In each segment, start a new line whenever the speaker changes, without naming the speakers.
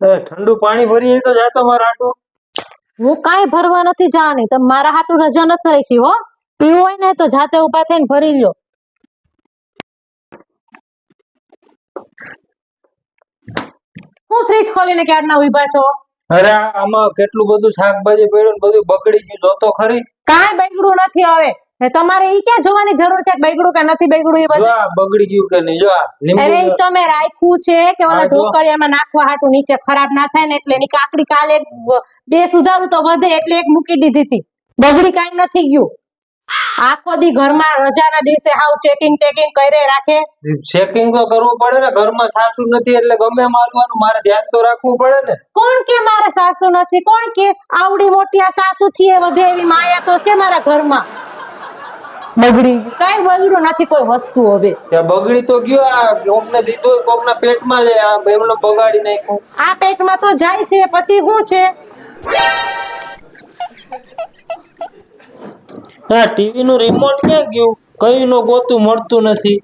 ઠંડુ પાણી ભરી તો જાતો મારા હાટુ
હું કાંઈ ભરવા નથી જવાની. તમે મારા હાટુ રજા નથી રાખી હો. પીવું હોય ને તો જાતે ઊભા થઈને ભરી લ્યો. હું ફ્રીજ ખોલીને ક્યારના ઊભા છો?
અરે આમાં કેટલું બધું શાકભાજી પડ્યું ને બધું બગડી ગયું જોતો ખરી?
કાંઈ બગડ્યું નથી હવે. તમારે ઈ ક્યાં જોવાની જરૂર છે? બગડ્યું કે નથી બગડ્યું એ બધું?
બગડી ગયું કે નહીં? જો
અરે ઈ તો મેં રાખ્યું છે કે ઓલા ઢોકળિયામાં નાખવા હાટું નીચે ખરાબ ના થાય ને એટલે એની કાકડી કાલે બે સુધારું તો વધે એટલે એક મૂકી દીધી હતી. બગડી કાંઈ નથી ગયું. આખો દી ઘરમાં રજાના દિવસે હાવ ચેકિંગ ચેકિંગ કરે રાખે.
ચેકિંગ તો કરવું પડે ને ઘરમાં સાસુ નથી એટલે ગમે મારવાનું મારે ધ્યાન તો રાખવું પડે ને.
કોણ કે મારે સાસુ નથી? કોણ કે આવડી મોટી આ સાસુ થી એ વધે એવી માયા તો છે મારા ઘરમાં? બગડી કઈ બગડ્યું નથી કોઈ વસ્તુ હવે.
બગડી તો ગયો આ કોકને દીધું કોકના પેટમાં જાય આ એમને બગાડી નાખ્યું.
આ પેટમાં તો જાય છે પછી શું છે?
હા ટીવી નું રિમોટ ક્યાં ગયું? કઈ નો ગોતું મળતું નથી.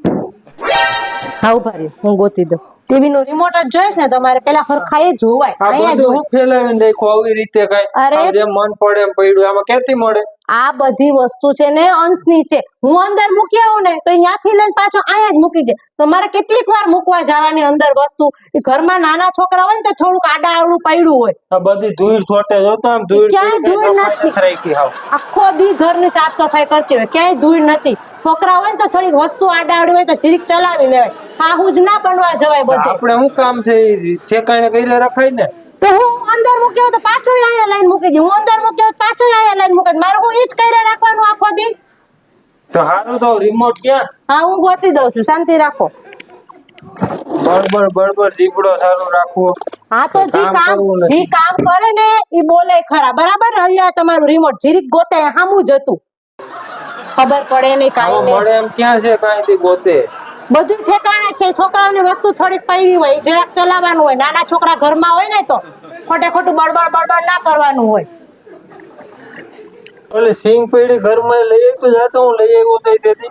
હા ઊભા રહ્યો હું ગોતી દઉં. ટીવી નું રિમોટ જ જોઈશ ને તમારે પેલા હરખાએ જોવાય.
આ
અહીંયા
બધું હું ફેલાવીને દેખો આવી રીતે કઈ.
અરે.
મન પડે એમ પડ્યું આમાં ક્યાંથી મળે?
આ બધી વસ્તુ છે ને અંશની છે. હું અંદર મૂકી આવું ને તો ત્યાંથી લઈને પાછો અહીંયા જ મૂકી દે. તો મારે કેટલીક વાર મૂકવા જવાની અંદર વસ્તુ. ઘરમાં નાના છોકરા હોય ને તો થોડુંક આડા આવડું પડ્યું હોય.
બધી ધૂળ છોટે જોતો આમ ધૂળ
ક્યાંય ધૂળ નથી. આખો દી ઘરની સાફ સફાઈ કરતી હોય. ક્યાંય ધૂળ નથી. છોકરા હોય ને તો થોડીક વસ્તુ આડા આવડી હોય તો જીરીક ચલાવી લેવાય. હાહુ જ ના બનવા જવાય બધું.
આપણે શું કામ છે? ઈ શેકાઈને કઈને રખાય ને?
તો હું મૂક્યો તો પાછો અહીંયા લાઈન મૂકી દઉં. હું અંદર મૂક્યો તો પાછું અહીંયા લાઈન મૂકી મારે હું ઈ જ કર્યા રાખવાનું આખો દી.
તો હારું તો રિમોટ ક્યાં?
હા હું ગોતી દઉં છું. શાંતિ રાખો.
બળબડ બળબડ જીબડો સારું રાખવો.
હા તો જે
કામ
કામ
કરવું નથી.
જે કામ કરે ને ઈ બોલે ખરા. બરાબર? અહીંયા તમારું રિમોટ જીરીક ગોતે હામું જ હતું. ખબર પડે નહીં કાઈ
મળે એમ ક્યાં છે કાંઈ થી ગોતે?
બધું ઠેકાણે છે. છોકરાઓની વસ્તુ થોડીક પડી હોય જરાક ચલાવવાનું હોય. નાના છોકરા ઘરમાં હોય ને તો. ખોટે ખોટું બળબળ બળબળ ના કરવાનું હોય.
એટલે સિંગ પીડી ઘરમાં લઈ તો જાતો હું લઈ આવ્યો તો તેથી.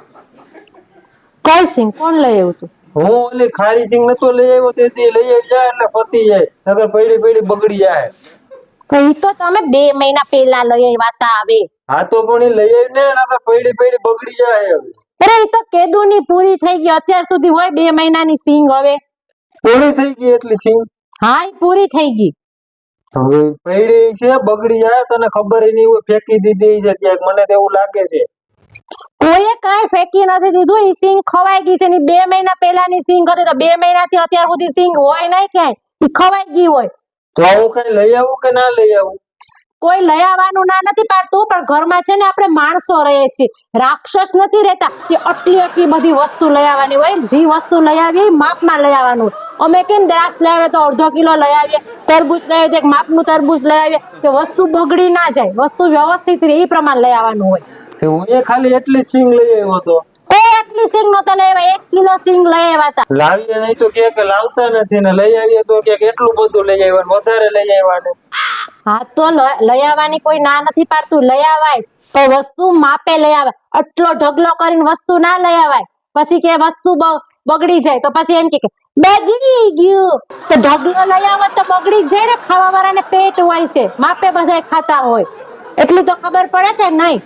કઈ સિંગ કોણ લઈ આવ્યું તું?
હું ઓલી ખારી સિંગ નતો લઈ આવ્યો તેથી લઈ આવી જાય એટલે પતી જાય નગર પડી પીડી બગડી જાય.
તો ઈ તો તમે બે મહિના પહેલા લઈ આવ્યા તા હવે.
હા તો પણ લઈ આવી ને નગર પીડી પડી બગડી જાય હવે.
અરે ઈ તો કેદુની પૂરી થઈ ગઈ અત્યાર સુધી હોય બે મહિનાની સિંગ હવે.
પૂરી થઈ ગઈ એટલી સિંગ
હા પૂરી થઈ ગઈ.
હવે પડી છે બગડી જાય તને ખબર નહીં હોય ફેંકી દીધી છે ત્યાં મને તો એવું લાગે છે.
કોઈએ કાંઈ ફેંકી નથી દીધું. એ સિંગ ખવાઈ ગઈ છે ને બે મહિના પહેલાની સિંગ હતી તો બે મહિનાથી અત્યાર સુધી સિંગ હોય નહીં ક્યાંય. ખવાઈ ગઈ હોય.
તો આવું કઈ લઈ આવું કે ના લઈ આવું?
કોઈ લઈ આવવાનું ના નથી પાડતું પણ ઘરમાં છે ને આપણે માણસો રહીએ છીએ. રાક્ષસ નથી રહેતા કે આટલી આટલી બધી વસ્તુ લઈ આવવાની હોય. જે વસ્તુ લઈ આવીએ માપમાં લઈ આવવાનું. અમે કેમ દ્રાક્ષ લઈ આવીએ તો અડધો કિલો લઈ આવીએ તરબૂચ લઈ આવીએ એક માપનું તરબૂચ લઈ આવીએ કે વસ્તુ બગડી ના જાય વસ્તુ વ્યવસ્થિત રહે એ પ્રમાણે લઈ આવવાનું હોય.
હું એ ખાલી એટલી સિંગ લઈ આવ્યો હતો.
આટલી સિંગ નહોતા લઈ આવ્યા એક કિલો સિંગ લઈ આવ્યા હતા.
લાવીએ નહીં તો કે કે લાવતા નથી ને લઈ આવીએ તો કે એટલું બધું લઈ આવ્યા વધારે લઈ આવ્યા ને.
હા, તો લઈ આવવાની કોઈ ના નથી પાડતું. લઈ આવાય તો વસ્તુ માપે લઈ આવે. આટલો ઢગલો કરીને વસ્તુ ના લઈ આવાય પછી કે વસ્તુ બગડી જાય, તો પછી એમ કે બગડી ગયું. તો ઢગલો લઈ આવે તો બગડી જાય ને ખાવા વાળાને પેટ હોય છે. માપે બધાય ખાતા હોય. એટલું તો ખબર પડે કે નહીં?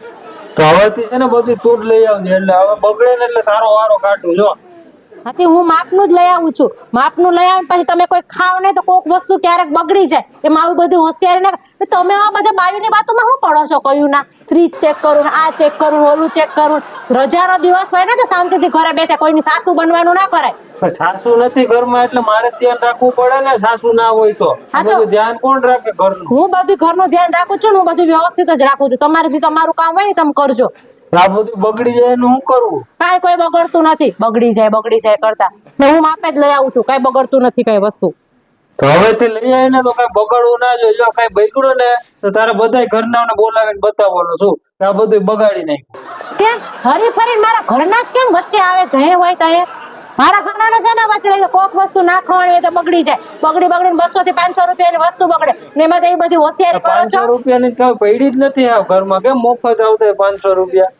તો હવે છે ને બધી તૂટ લઈ આવજે, એટલે હવે બગડે ને એટલે સારો વારો કાઢું, જો.
હાથી હું માપનું જ લઈ આવું છું. માપનું લઈ આવીને પછી તમે કોઈ ખાવ નહીં તો કોઈક વસ્તુ ક્યારેક બગડી જાય. એમાં આવું બધું હોશિયારી ના તમે આ બધા બાયુની વાતોમાં શું પડો છો કયું ના? ફ્રીજ ચેક કરું આ ચેક કરું ઓલું ચેક કરું. રજાનો દિવસ હોય ને તો શાંતિથી ઘરે બેસે કોઈની સાસુ બનવાનું ના કરાય.
સાસુ નથી ઘરમાં એટલે મારે ધ્યાન રાખવું પડે ને સાસુ ના હોય તો. ધ્યાન કોણ રાખે ઘરનું?
હું બધું ઘરનું ધ્યાન રાખું છું હું બધું વ્યવસ્થિત જ રાખું છું. તમારે જે તમારું કામ હોય ને તમે કરજો.
આ બધું બગડી જાય એનું શું કરવું
કાંઈ કોઈ બગડતું નથી. બગડી જાય બગડી જાય કરતા. ને હું માપે જ લઈ આવું છું. કાંઈ બગડતું નથી કઈ વસ્તુ.
તો હવેથી લઈ આવીને તો કઈ બગડવું ના જોઈએ. જો કઈ બગડ્યું ને તો તારે બધાય ઘરનાઓને બોલાવીને બતાવવાનું છું કે આ બધું બગાડી નાખ્યું.
કેમ? હરી ફરીને મારા ઘરના જ કેમ વચ્ચે આવે? જે હોય તો મારા ઘરના છે ને વચ્ચે લઈ કોક વસ્તુ ના ખાવાની હોય તો બગડી જાય. બગડી બગડીને બસો થી પાંચસો રૂપિયાની વસ્તુ બગડે. ને એમાં તો એ બધી હોશિયારી કરો છો?
રૂપિયાની કઈ પડી જ નથી આ ઘરમાં. કેમ મફત આવતા પાંચસો રૂપિયા?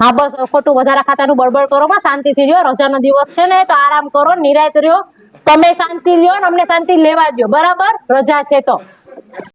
હા, બસ ખોટું વધારા ખાતાનું બળબડ કરો માં શાંતિથી રહ્યો. રજાનો દિવસ છે ને, તો આરામ કરો, નિરાયત રહ્યો. તમે શાંતિ ને, અમને શાંતિ લેવા દ્યો. બરાબર? રજા છે તો.